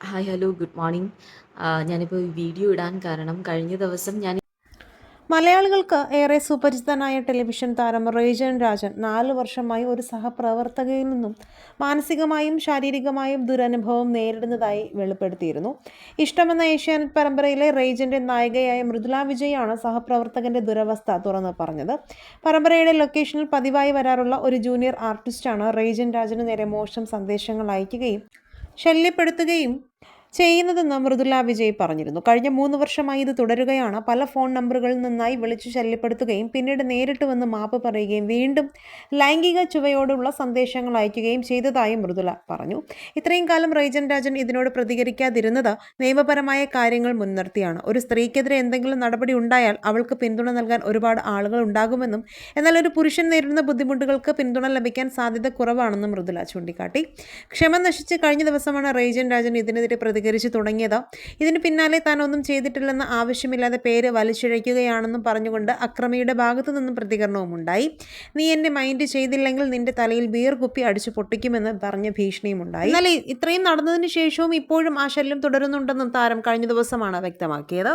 Hi hello good morning. ഞാനിപ്പോൾ video ഇടാൻ കാരണം കഴിഞ്ഞ ദിവസം ഞാൻ മലയാളികൾക്ക് ഏറെ സുപരിചിതനായ ടെലിവിഷൻ താരം റേജൻ രാജൻ നാല് വർഷമായി ഒരു സഹപ്രവർത്തകയിൽ നിന്നും മാനസികമായും ശാരീരികമായും ദുരനുഭവം നേരിടുന്നതായി വെളിപ്പെടുത്തിയിരുന്നു. ഇഷ്ടമെന്ന ഏഷ്യാനെറ്റ് പരമ്പരയിലെ റേജന്റെ നായികയായ മൃദുല വിജയാണ് സഹപ്രവർത്തകന്റെ ദുരവസ്ഥ തുറന്ന് പറഞ്ഞത്. പരമ്പരയുടെ ലൊക്കേഷനിൽ പതിവായി വരാറുള്ള ഒരു ജൂനിയർ ആർട്ടിസ്റ്റാണ് റേജൻ രാജന് നേരെ മോശം സന്ദേശങ്ങൾ അയക്കുകയും ശല്യപ്പെടുത്തുകയും ചെയ്യുന്നതെന്ന് മൃദുല വിജയ് പറഞ്ഞിരുന്നു. കഴിഞ്ഞ മൂന്ന് വർഷമായി ഇത് തുടരുകയാണ്. പല ഫോൺ നമ്പറുകളിൽ നിന്നായി വിളിച്ചു ശല്യപ്പെടുത്തുകയും പിന്നീട് നേരിട്ട് വന്ന് മാപ്പ് പറയുകയും വീണ്ടും ലൈംഗിക ചുവയോടുള്ള സന്ദേശങ്ങൾ അയക്കുകയും ചെയ്തതായും മൃദുല പറഞ്ഞു. ഇത്രയും കാലം റൈജൻ രാജൻ ഇതിനോട് പ്രതികരിക്കാതിരുന്നത് നിയമപരമായ കാര്യങ്ങൾ മുൻനിർത്തിയാണ്. ഒരു സ്ത്രീക്കെതിരെ എന്തെങ്കിലും നടപടി ഉണ്ടായാൽ അവൾക്ക് പിന്തുണ നൽകാൻ ഒരുപാട് ആളുകൾ ഉണ്ടാകുമെന്നും എന്നാൽ ഒരു പുരുഷൻ നേരിടുന്ന ബുദ്ധിമുട്ടുകൾക്ക് പിന്തുണ ലഭിക്കാൻ സാധ്യത കുറവാണെന്നും മൃദുല ചൂണ്ടിക്കാട്ടി. ക്ഷമ നശിച്ച് കഴിഞ്ഞ ദിവസമാണ് റൈജൻ രാജൻ ഇതിനെതിരെ പ്രതികരിച്ചു തുടങ്ങിയത്. ഇതിന് പിന്നാലെ താൻ ഒന്നും ചെയ്തിട്ടില്ലെന്ന ആവശ്യമില്ലാതെ പേര് വലിച്ചിഴയ്ക്കുകയാണെന്നും പറഞ്ഞുകൊണ്ട് അക്രമിയുടെ ഭാഗത്തു നിന്നും പ്രതികരണവും ഉണ്ടായി. നീ എന്റെ മൈൻഡ് ചെയ്തില്ലെങ്കിൽ നിന്റെ തലയിൽ ബിയർ കുപ്പി അടിച്ചു പൊട്ടിക്കുമെന്ന് പറഞ്ഞ ഭീഷണിയും ഉണ്ടായി. എന്നാൽ ഇത്രയും നടന്നതിന് ശേഷവും ഇപ്പോഴും ആ ശല്യം തുടരുന്നുണ്ടെന്നും താരം കഴിഞ്ഞ ദിവസമാണ് വ്യക്തമാക്കിയത്.